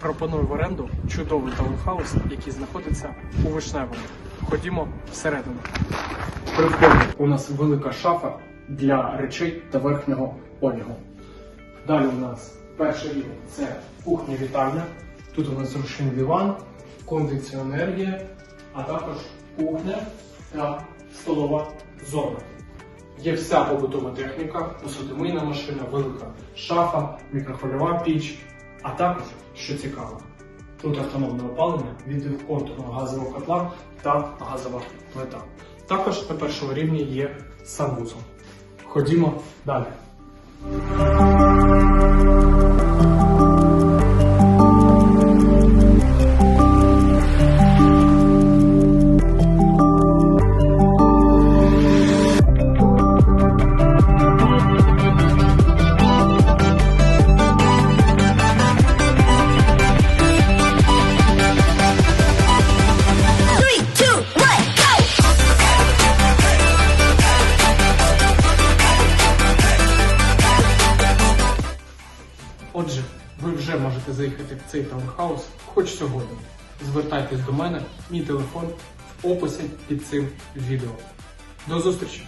пропоную в оренду чудовий таунхаус, який знаходиться у Вишневому. Ходімо всередину. При вході у нас велика шафа для речей та верхнього одягу. Далі у нас перший рівень це кухня вітальня. Тут у нас зручний диван, кондиціонер є, а також кухня та столова зона. Є вся побутова техніка, посудомийна машина, велика шафа, мікрохвильова піч, а також, що цікаво, тут автономне опалення від контурного газового котла та газова плита. Також на першому рівні є санвузол. Ходімо далі. Отже, ви вже можете заїхати в цей таунхаус хоч сьогодні. Звертайтесь до мене, мій телефон в описі під цим відео. До зустрічі!